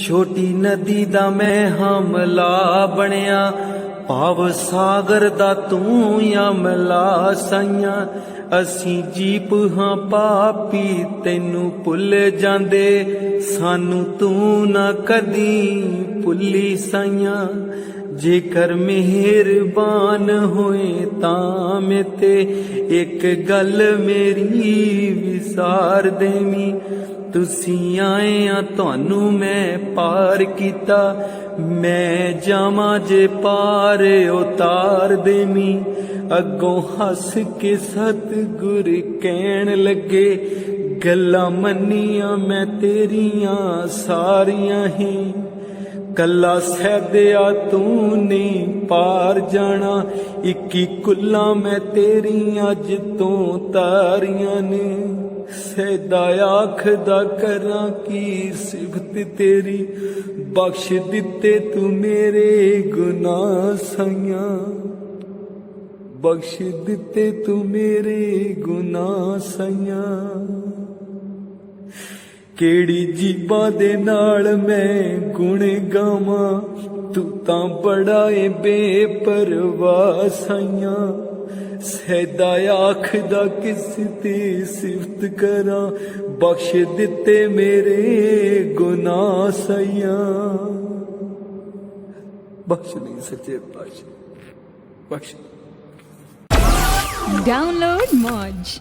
ਛੋਟੀ ਨਦੀ ਦਾ ਮੈਂ ਹਮਲਾ ਬਣਿਆ। ਭਾਵ ਸਾਗਰ ਦਾ ਤੂੰ ਯਮਲਾ ਸਾਈਆਂ। ਅਸੀਂ ਜੀਪ ਹਾਂ ਪਾਪੀ ਤੈਨੂੰ ਭੁੱਲ ਜਾਂਦੇ। ਸਾਨੂੰ ਤੂੰ ਨਾ ਕਦੀ ਭੁੱਲੀ ਸਈਆਂ। ਜੇਕਰ ਮਿਹਰਬਾਨ ਹੋਏ ਤਾਂ ਮੇਤੇ ਇੱਕ ਗੱਲ ਮੇਰੀ ਵਿਸਾਰ ਦੇਵੀਂ। ਤੁਸੀਂ ਆਏ ਆ ਤੁਹਾਨੂੰ ਮੈਂ ਪਾਰ ਕੀਤਾ। ਮੈਂ ਜਾਵਾਂ ਜੇ ਪਾਰ ਉਤਾਰ ਦੇਵੀਂ। ਅੱਗੋਂ ਹੱਸ ਕੇ ਸਤਿਗੁਰ ਕਹਿਣ ਲੱਗੇ, ਗੱਲਾਂ ਮੰਨੀਆਂ ਮੈਂ ਤੇਰੀਆਂ ਸਾਰੀਆਂ ਹੀ। ਕੱਲਾ ਸਹਿਦਿਆ ਤੂੰ ਨਹੀਂ ਪਾਰ ਜਾਣਾ। ਇੱਕੀ ਕੁੱਲਾ ਮੈਂ ਤੇਰੀਆਂ ਅੱਜ ਤੋਂ ਤਾਰੀਆਂ ਨੇ। ਸਹਿਦਾ ਆਖਦਾ ਕਰਾਂ ਕੀ ਸਿਫਤ ਤੇਰੀ, ਬਖਸ਼ ਦਿੱਤੇ ਤੂੰ ਮੇਰੇ ਗੁਨਾਹ ਸਈਆਂ। ਬਖਸ਼ ਦਿੱਤੇ ਤੂੰ ਮੇਰੇ ਗੁਨਾਹ ਸਈਆਂ। ਕਿਹੜੀ ਜੀਬਾਂ ਦੇ ਨਾਲ ਮੈਂ ਗੁਣ ਗਾਵਾਂ? ਤੂੰ ਤਾਂ ਬੜਾ ਏ ਬੇਪਰਵਾਹ ਸਾਈਆਂ। ਸੈਦਾ ਆਖਦਾ, ਕਿਸ ਤੇ ਸਿਫਤ ਕਰਾਂ? ਬਖਸ਼ ਦਿੱਤੇ ਮੇਰੇ ਗੁਨਾਹ ਸਈਆਂ। ਬਖਸ਼ ਨਹੀਂ, ਸੱਚੇ ਬਖਸ਼ ਬਖਸ਼। ਡਾਊਨਲੋਡ ਮੌਜ